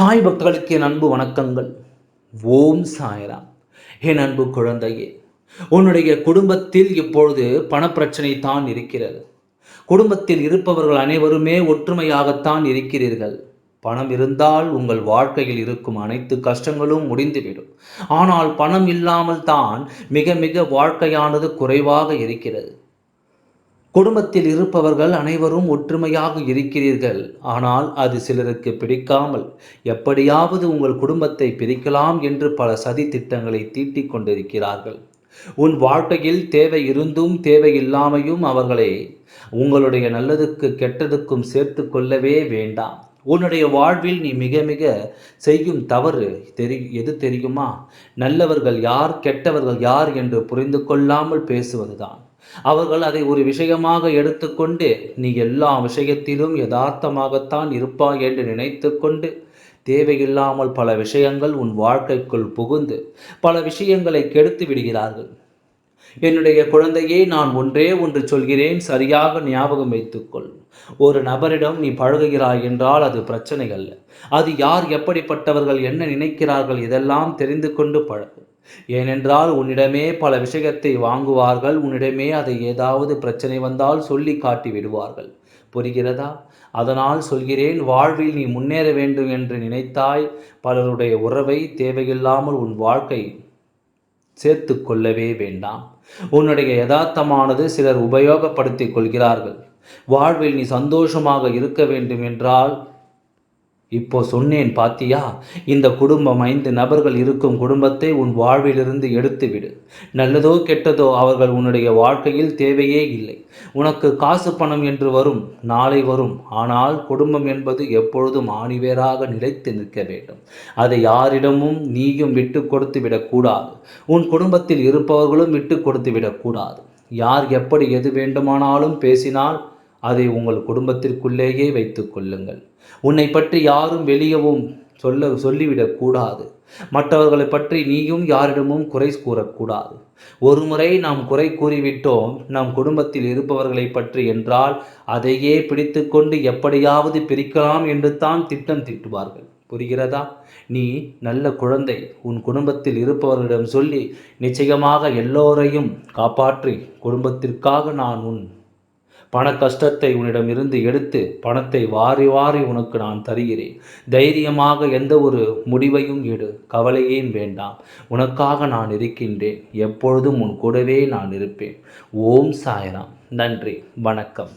சாய் பக்தர்களுக்கு என் அன்பு வணக்கங்கள். ஓம் சாய்ராம். என் அன்பு குழந்தையே உன்னுடைய குடும்பத்தில் இப்பொழுது பணப்பிரச்சனை தான் இருக்கிறது. குடும்பத்தில் இருப்பவர்கள் அனைவருமே ஒற்றுமையாகத்தான் இருக்கிறீர்கள். பணம் இருந்தால் உங்கள் வாழ்க்கையில் இருக்கும் அனைத்து கஷ்டங்களும் முடிந்துவிடும். ஆனால் பணம் இல்லாமல் தான் மிக மிக வாழ்க்கையானது குறைவாக இருக்கிறது. குடும்பத்தில் இருப்பவர்கள் அனைவரும் ஒற்றுமையாக இருக்கிறீர்கள். ஆனால் அது சிலருக்கு பிடிக்காமல் எப்படியாவது உங்கள் குடும்பத்தை பிரிக்கலாம் என்று பல சதி திட்டங்களை தீட்டிக் கொண்டிருக்கிறார்கள். உன் வாழ்க்கையில் தேவை இருந்தும் தேவையில்லாமையும் அவர்களை உங்களுடைய நல்லதுக்கு கெட்டதுக்கும் சேர்த்து கொள்ளவே வேண்டாம். உன்னுடைய வாழ்வில் நீ மிக மிக செய்யும் தவறு தெரி எது தெரியுமா? நல்லவர்கள் யார் கெட்டவர்கள் யார் என்று புரிந்து கொள்ளாமல் பேசுவதுதான். அவர்கள் அதை ஒரு விஷயமாக எடுத்துக்கொண்டு நீ எல்லா விஷயத்திலும் யதார்த்தமாகத்தான் இருப்பாய் என்று நினைத்து கொண்டு தேவையில்லாமல் பல விஷயங்கள் உன் வாழ்க்கைக்குள் புகுந்து பல விஷயங்களை கெடுத்து விடுகிறார்கள். என்னுடைய குழந்தையே நான் ஒன்றே ஒன்று சொல்கிறேன் சரியாக ஞாபகம் வைத்துக்கொள். ஒரு நபரிடம் நீ பழகுகிறாய் என்றால் அது பிரச்சனை அல்ல அது யார் எப்படிப்பட்டவர்கள் என்ன நினைக்கிறார்கள் இதெல்லாம் தெரிந்து கொண்டு பழகு. ஏனென்றால் உன்னிடமே பல விஷயத்தை வாங்குவார்கள் உன்னிடமே அதை ஏதாவது பிரச்சனை வந்தால் சொல்லி காட்டி விடுவார்கள். புரிகிறதா? அதனால் சொல்கிறேன் வாழ்வில் நீ முன்னேற வேண்டும் என்று நினைத்தாய் பலருடைய உறவை தேவையில்லாமல் உன் வாழ்க்கை சேர்த்து கொள்ளவே வேண்டாம். உன்னுடைய யதார்த்தமானது சிலர் உபயோகப்படுத்திக் கொள்கிறார்கள். வாழ்வில் நீ சந்தோஷமாக இருக்க வேண்டும் என்றால் இப்போ சொன்னேன் பாத்தியா? இந்த குடும்பம் ஐந்து நபர்கள் இருக்கும் குடும்பத்தை உன் வாழ்விலிருந்து எடுத்துவிடு. நல்லதோ கெட்டதோ அவர்கள் உன்னுடைய வாழ்க்கையில் தேவையே இல்லை. உனக்கு காசு பணம் என்று வரும் நாளை வரும். ஆனால் குடும்பம் என்பது எப்பொழுதும் ஆணிவேராக நிலைத்து நிற்க வேண்டும். அதை யாரிடமும் நீயும் விட்டு கொடுத்து விடக்கூடாது உன் குடும்பத்தில் இருப்பவர்களும் விட்டு கொடுத்து விடக்கூடாது யார் எப்படி எது வேண்டுமானாலும் பேசினால் அதை உங்கள் குடும்பத்திற்குள்ளேயே வைத்து கொள்ளுங்கள். உன்னை பற்றி யாரும் வெளியவும் சொல்ல சொல்லிவிடக்கூடாது மற்றவர்களை பற்றி நீயும் யாரிடமும் குறை கூறக்கூடாது ஒருமுறை நாம் குறை கூறிவிட்டோம் நம் குடும்பத்தில் இருப்பவர்களை பற்றி என்றால் அதையே பிடித்து கொண்டு எப்படியாவது பிரிக்கலாம் என்று தான் திட்டம் திட்டுவார்கள். புரிகிறதா? நீ நல்ல குழந்தை உன் குடும்பத்தில் இருப்பவர்களிடம் சொல்லி நிச்சயமாக எல்லோரையும் காப்பாற்றி குடும்பத்திற்காக நான் உன் பண கஷ்டத்தை உன்னிடமிருந்து எடுத்து பணத்தை வாரி வாரி உனக்கு நான் தருகிறேன். தைரியமாக எந்த ஒரு முடிவையும் எடு. கவலையும் வேண்டாம். உனக்காக நான் இருக்கின்றேன். எப்பொழுதும் உன் கூடவே நான் இருப்பேன். ஓம் சாய்ராம். நன்றி. வணக்கம்.